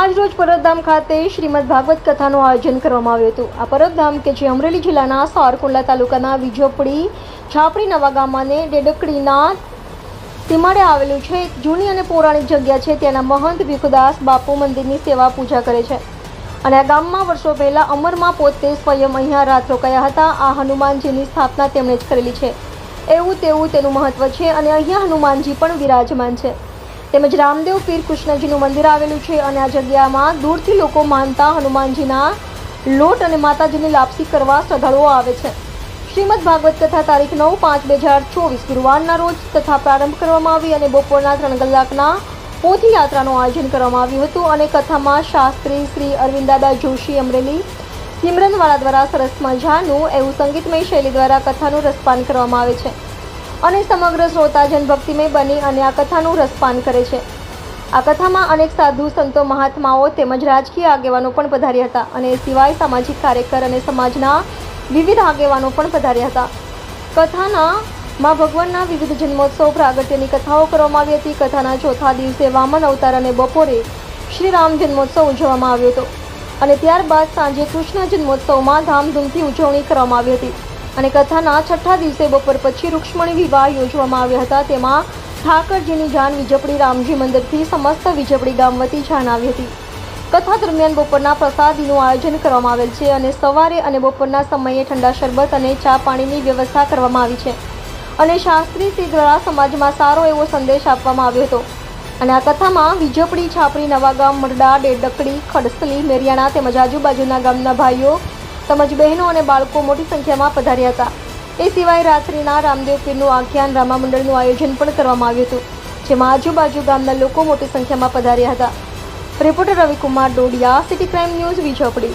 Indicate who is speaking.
Speaker 1: આજ રોજ પરબધામ ખાતે શ્રીમદ ભાગવત કથાનું આયોજન કરવામાં આવ્યું હતું. આ પરબધામ કે જે અમરેલી જિલ્લાના સારકુંડલા તાલુકાના વિજોપડી છાપડી નવા ગામાને ડેડકડીના સીમાડે આવેલું છે. જૂની અને પૌરાણિક જગ્યા છે. ત્યાંના મહંત ભીખુદાસ બાપુ મંદિરની સેવા પૂજા કરે છે. અને આ ગામમાં વર્ષો પહેલાં અમરમાં પોતે સ્વયં અહીંયા રાત રોકાયા હતા. આ હનુમાનજીની સ્થાપના તેમણે જ કરેલી છે. એવું તેવું તેનું મહત્વ છે અને અહીંયા હનુમાનજી પણ વિરાજમાન છે. તેમજ રામદેવ પીર કૃષ્ણજીનું મંદિર આવેલું છે અને આ જગ્યામાં દૂરથી લોકો માનતા હનુમાનજીના લોટ અને માતાજીની લાપસી કરવા શ્રદ્ધાળુઓ આવે છે. શ્રીમદ ભાગવત કથા તારીખ નવ પાંચ બે હજાર ચોવીસ ગુરુવારના રોજ તથા પ્રારંભ કરવામાં આવી અને બપોરના ત્રણ કલાકના પોથી યાત્રાનું આયોજન કરવામાં આવ્યું હતું અને કથામાં શાસ્ત્રી શ્રી અરવિંદાદા જોશી અમરેલી સિમરનવાળા દ્વારા સરસ મજાનું એવું સંગીતમય શૈલી દ્વારા કથાનું રસપાન કરવામાં આવે છે. અને સમગ્ર શ્રોતાજન ભક્તિમય બની અને આ કથાનું રસપાન કરે છે. આ કથામાં અનેક સાધુ સંતો, મહાત્માઓ તેમજ રાજકીય આગેવાનો પણ પધાર્યા હતા અને સિવાય સામાજિક કાર્યકર અને સમાજના વિવિધ આગેવાનો પણ પધાર્યા હતા. કથાના માં ભગવાનના વિવિધ જન્મોત્સવ, પ્રાગટ્યની કથાઓ કરવામાં આવી હતી. કથાના ચોથા દિવસે વામન અવતાર અને બપોરે શ્રી રામ જન્મોત્સવ ઉજવવામાં આવ્યો હતો. અને ત્યારબાદ સાંજે કૃષ્ણ જન્મોત્સવમાં ધામધૂમથી ઉજવણી કરવામાં આવી હતી. અને કથાના છઠ્ઠા દિવસે બપોર પછી રૂક્ષ્મણી વિવાહ યોજવામાં આવ્યા હતા. તેમાં ઠાકરજીની જાન વિજપડી રામજી મંદિરથી સમસ્ત વિજપડી ગામ વતી જાન આવી હતી. કથા દરમિયાન બપોરના પ્રસાદીનું આયોજન કરવામાં આવેલ છે અને સવારે અને બપોરના સમયે ઠંડા શરબત અને ચા પાણીની વ્યવસ્થા કરવામાં આવી છે. અને શાસ્ત્રી શ્રી દ્વારા સમાજમાં સારો એવો સંદેશ આપવામાં આવ્યો હતો. અને આ કથામાં વિજપડી છાપરી નવાગામ મરડા, ડેડકડી, ખડસલી, મેરિયાણા તેમજ આજુબાજુના ગામના ભાઈઓ તેમજ બહેનો અને બાળકો મોટી સંખ્યામાં પધાર્યા હતા. એ સિવાય રાત્રિના રામદેવ પીરનું આખ્યાન રામા મંડળનું આયોજન પણ કરવામાં આવ્યું હતું, જેમાં આજુબાજુ ગામના લોકો મોટી સંખ્યામાં પધાર્યા હતા. Reporter Ravikumar Dodiya, city crime news, Vijopadi.